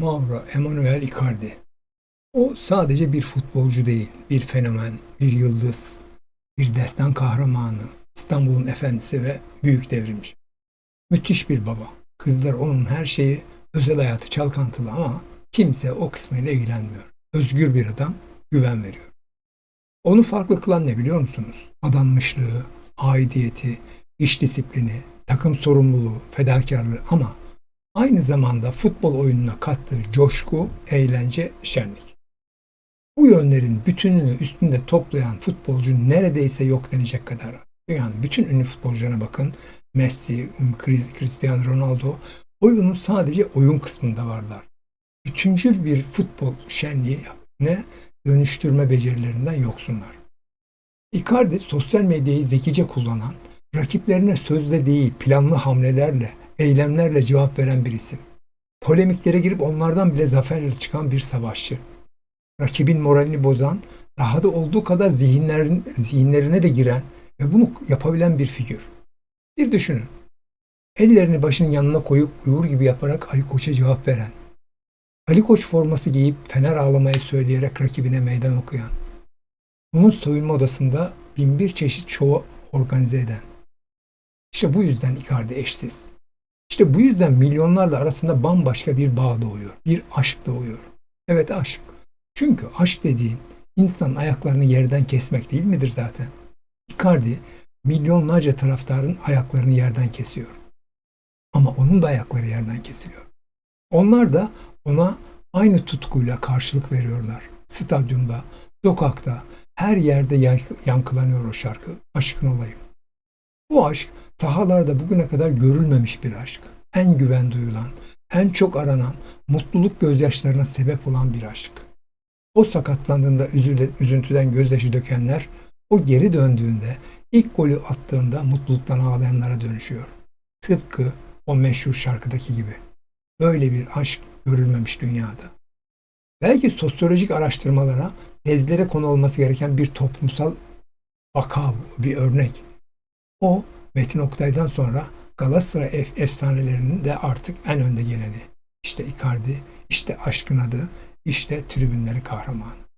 Mauro Emanuel Icardi. O sadece bir futbolcu değil, bir fenomen, bir yıldız, bir destan kahramanı, İstanbul'un efendisi ve büyük devrimci. Müthiş bir baba. Kızlar onun her şeyi, özel hayatı çalkantılı ama kimse o kısmıyla ilgilenmiyor. Özgür bir adam, güven veriyor. Onu farklı kılan ne biliyor musunuz? Adanmışlığı, aidiyeti, iş disiplini, takım sorumluluğu, fedakarlığı ama aynı zamanda futbol oyununa kattığı coşku, eğlence, şenlik. Bu yönlerin bütününü üstünde toplayan futbolcu neredeyse yok denecek kadar. Yani bütün ünlü futbolcularına bakın. Messi, Cristiano Ronaldo oyunun sadece oyun kısmında varlar. Bütüncül bir futbol şenliğine dönüştürme becerilerinden yoksunlar. Icardi sosyal medyayı zekice kullanan, rakiplerine sözle değil planlı hamlelerle, eylemlerle cevap veren bir isim. Polemiklere girip onlardan bile zaferle çıkan bir savaşçı. Rakibin moralini bozan, daha da olduğu kadar zihinlerin, zihinlerine de giren ve bunu yapabilen bir figür. Bir düşünün. Ellerini başının yanına koyup uyur gibi yaparak Ali Koç'a cevap veren, Ali Koç forması giyip fener ağlamayı söyleyerek rakibine meydan okuyan, onun soyunma odasında bin bir çeşit şovu organize eden. İşte bu yüzden Icardi eşsiz. İşte bu yüzden milyonlarla arasında bambaşka bir bağ doğuyor. Bir aşk doğuyor. Evet aşk. Çünkü aşk dediğin insanın ayaklarını yerden kesmek değil midir zaten? Icardi milyonlarca taraftarın ayaklarını yerden kesiyor. Ama onun da ayakları yerden kesiliyor. Onlar da ona aynı tutkuyla karşılık veriyorlar. Stadyumda, sokakta, her yerde yankılanıyor o şarkı. Aşkın olayım. Bu aşk sahalarda bugüne kadar görülmemiş bir aşk. En güven duyulan, en çok aranan, mutluluk gözyaşlarına sebep olan bir aşk. O sakatlandığında üzüntüden gözyaşı dökenler, o geri döndüğünde, ilk golü attığında mutluluktan ağlayanlara dönüşüyor. Tıpkı o meşhur şarkıdaki gibi. Böyle bir aşk görülmemiş dünyada. Belki sosyolojik araştırmalara, tezlere konu olması gereken bir toplumsal vaka, bir örnek. O Metin Oktay'dan sonra Galatasaray efsanelerinin de artık en önde geleni. İşte Icardi, işte aşkın adı, işte tribünleri kahramanı.